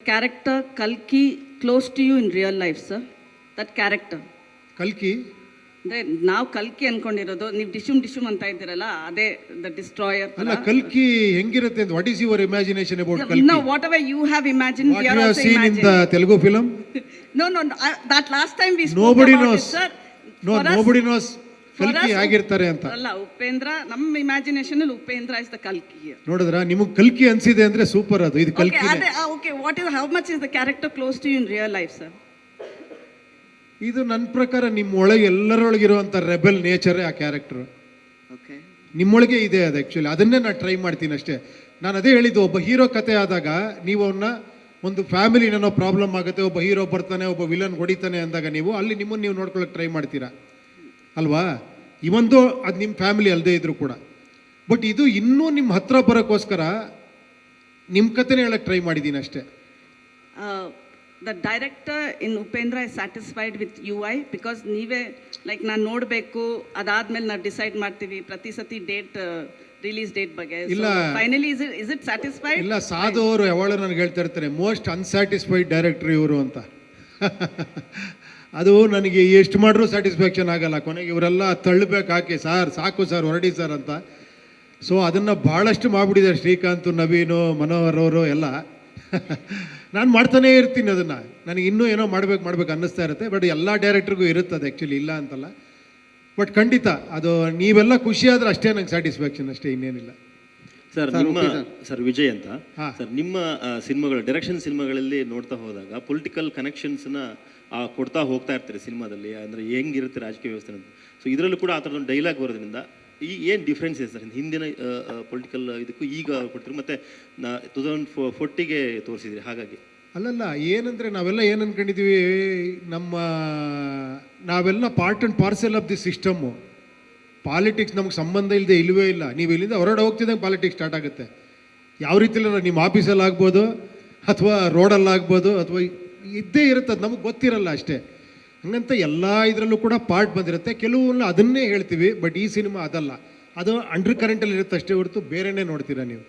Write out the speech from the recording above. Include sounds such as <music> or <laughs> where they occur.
character Kalki close to you in real life, sir? That character. ಕಲ್ಕಿ ಅಂದ್ರೆ ನಾವು ಕಲ್ಕಿ ಅನ್ಕೊಂಡಿರೋದು ನೀವು ಡಿಶುಮ್ ಡಿಶುಮ್ ಅಂತ ಇದ್ದೀರಲ್ಲ ಅದೇ ದ ಡಿಸ್ಟ್ರಾಯರ್ ಅಲ್ಲ ಕಲ್ಕಿ ಹೆಂಗಿರುತ್ತೆ ಅಂತ what is your imagination about ಕಲ್ಕಿ No, whatever you have imagined, what we you have also seen in the. Telugu film No, no, no, I- that last time we spoke nobody knows sir. No nobody knows ಕಲ್ಕಿ ಆಗಿರ್ತಾರೆ ಅಂತ. ಅಲ್ಲ ಉಪೇಂದ್ರ ನಮ್ಮ imagination ಅಲ್ಲಿ Upendra is the ಕಲ್ಕಿ. ನೋಡಿದ್ರ ನಿಮಗೆ ಕಲ್ಕಿ ಅನ್ಸಿದೆ ಅಂದ್ರೆ ಸೂಪರ್ ಅದು ಇದು ಕಲ್ಕಿ okay what is how much is the character close to you in real life sir ಇದು ನನ್ನ ಪ್ರಕಾರ ನಿಮ್ಮೊಳಗೆ ಎಲ್ಲರೊಳಗಿರುವಂಥ ರೆಬೆಲ್ ನೇಚರೇ ಆ ಕ್ಯಾರೆಕ್ಟರ್ ಓಕೆ ನಿಮ್ಮೊಳಗೆ ಇದೆ ಅದು ಆ್ಯಕ್ಚುಲಿ ಅದನ್ನೇ ನಾನು ಟ್ರೈ ಮಾಡ್ತೀನಿ ಅಷ್ಟೇ. ನಾನು ಅದೇ ಹೇಳಿದ್ದು ಒಬ್ಬ ಹೀರೋ ಕತೆ ಆದಾಗ ನೀವು ಅವನ್ನ ಒಂದು ಫ್ಯಾಮಿಲಿ ಏನೋ ಪ್ರಾಬ್ಲಮ್ ಆಗುತ್ತೆ ಒಬ್ಬ ಹೀರೋ ಬರ್ತಾನೆ ಒಬ್ಬ ವಿಲನ್ ಹೊಡಿತಾನೆ ಅಂದಾಗ ನೀವು ಅಲ್ಲಿ ನಿಮ್ಮನ್ನು ನೀವು ನೋಡ್ಕೊಳ್ಳೋಕೆ ಟ್ರೈ ಮಾಡ್ತೀರಾ? ಅಲ್ವಾ? ಇವಂದು ಅದು ನಿಮ್ಮ ಫ್ಯಾಮಿಲಿ ಅಲ್ಲದೆ ಇದ್ರು ಕೂಡ. ಬಟ್ ಇದು ಇನ್ನೂ ನಿಮ್ಮ ಹತ್ರ ಬರೋಕ್ಕೋಸ್ಕರ ನಿಮ್ಮ ಕಥೆನೇ ಹೇಳಕ್ಕೆ ಟ್ರೈ ಮಾಡಿದ್ದೀನಿ ಅಷ್ಟೇ. The director in Upendra is satisfied with you I because ನೀವೇ ಲೈಕ್ ನಾನು ನೋಡಬೇಕು ಅದಾದ್ಮೇಲೆ ನಾವು ಡಿಸೈಡ್ ಮಾಡ್ತೀವಿ ಪ್ರತಿ ಸತಿ ಡೇಟ್ ರಿಲೀಸ್ ಡೇಟ್ ಬಗ್ಗೆ. ಇಲ್ಲ. Finally is is it satisfied ಇಲ್ಲ ಸಾಧು ಅವರು ಯಾವಾಗಲೂ ನನಗೆ ಹೇಳ್ತಾ ಇರ್ತಾರೆ ಮೋಸ್ಟ್ ಅನ್ಸ್ಯಾಟಿಸ್ಫೈಡ್ ಡೈರೆಕ್ಟರ್ ಇವರು ಅಂತ. <laughs> ಅದು ನನಗೆ ಎಷ್ಟು ಮಾಡಿದ್ರೂ ಸ್ಯಾಟಿಸ್ಫ್ಯಾಕ್ಷನ್ ಆಗಲ್ಲ. ಕೊನೆಗೆ ಇವರೆಲ್ಲ ತಳ್ಳಬೇಕು ಹಾಕಿ ಸರ್, ಸಾಕು ಸರ್, ಹೊರಡಿ ಸರ್ ಅಂತ. ಸೊ ಅದನ್ನು ಭಾಳಷ್ಟು ಮಾಡಿಬಿಟ್ಟಿದೆ ಶ್ರೀಕಾಂತ್, ನವೀನು, ಮನೋಹರ್ ಅವರು ಎಲ್ಲ. <laughs> ನಾನು ಮಾಡ್ತಾನೇ ಇರ್ತೀನಿ ಅದನ್ನು. ನನಗೆ ಇನ್ನೂ ಏನೋ ಮಾಡ್ಬೇಕು ಮಾಡ್ಬೇಕು ಅನ್ನಿಸ್ತಾ ಇರುತ್ತೆ. ಬಟ್ ಎಲ್ಲ ಡೈರೆಕ್ಟ್ರಿಗೂ ಇರುತ್ತೆ ಅದು ಆ್ಯಕ್ಚುಲಿ ಇಲ್ಲ ಅಂತಲ್ಲ. ಬಟ್ ಖಂಡಿತ ಅದು ನೀವೆಲ್ಲ ಖುಷಿಯಾದ್ರೆ ಅಷ್ಟೇ ನಂಗೆ ಸ್ಯಾಟಿಸ್ಫ್ಯಾಕ್ಷನ್ ಅಷ್ಟೇ, ಇನ್ನೇನಿಲ್ಲ. ಸರ್ ನಿಮ್ಮ ಸರ್. ವಿಜಯ್ ಅಂತ. ಸರ್ ನಿಮ್ಮ ಸಿನಿಮಾಗಳು ಡೈರೆಕ್ಷನ್ ಸಿನಿಮಾಗಳಲ್ಲಿ ನೋಡ್ತಾ ಹೋದಾಗ ಪೊಲಿಟಿಕಲ್ ಕನೆಕ್ಷನ್ಸ್ನ ಕೊಡ್ತಾ ಹೋಗ್ತಾ ಇರ್ತೀರಿ ಸಿನಿಮಾದಲ್ಲಿ ಅಂದರೆ ಹೆಂಗಿರುತ್ತೆ ರಾಜಕೀಯ ವ್ಯವಸ್ಥೆ ಅಂತ. ಸೊ ಇದರಲ್ಲೂ ಕೂಡ ಆ ಥರದೊಂದು ಡೈಲಾಗ್ ಬರೋದ್ರಿಂದ ಈ ಏನು ಡಿಫ್ರೆನ್ಸ್ ಇದೆ ಸರ್? ಹಿಂದಿನ ಪೊಲಿಟಿಕಲ್ ಇದಕ್ಕೂ ಈಗ ಕೊಡ್ತೀರಿ ಮತ್ತು ಟೂ ತೌಸಂಡ್ ಫೋ ಫೋರ್ಟಿಗೆ ತೋರಿಸಿದ್ರಿ ಹಾಗಾಗಿ. ಅಲ್ಲಲ್ಲ ಏನಂದ್ರೆ ನಾವೆಲ್ಲ ಏನು ಅನ್ಕೊಂಡಿದೀವಿ ನಮ್ಮ ನಾವೆಲ್ಲ part and parcel of the system politics ನಮ್ಗೆ ಸಂಬಂಧ ಇಲ್ಲದೆ ಇಲ್ಲವೇ ಇಲ್ಲ. ನೀವು ಇಲ್ಲಿಂದ ಹೊರಡ ಹೋಗ್ತಿದ್ದಂಗೆ ಪಾಲಿಟಿಕ್ಸ್ ಸ್ಟಾರ್ಟ್ ಆಗುತ್ತೆ. ಯಾವ ರೀತಿಯಲ್ಲಿ ನಿಮ್ಮ ಆಫೀಸಲ್ಲಿ ಆಗ್ಬೋದು, ಅಥವಾ ರೋಡಲ್ಲಿ ಆಗ್ಬೋದು, ಅಥವಾ ಇದ್ದೇ ಇರುತ್ತೆ, ಅದು ನಮಗೆ ಗೊತ್ತಿರಲ್ಲ ಅಷ್ಟೇ. ಹಂಗಂತ ಎಲ್ಲ ಇದರಲ್ಲೂ ಕೂಡ ಪಾರ್ಟ್ ಬಂದಿರುತ್ತೆ. ಕೆಲವನ್ನ ಅದನ್ನೇ ಹೇಳ್ತೀವಿ ಬಟ್ ಈ ಸಿನಿಮಾ ಅದಲ್ಲ. ಅದು ಅಂಡರ್ ಕರೆಂಟಲ್ಲಿ ಇರುತ್ತೆ ಅಷ್ಟೇ ಹೊರತು ಬೇರೆನೇ ನೋಡ್ತೀರಾ ನೀವು?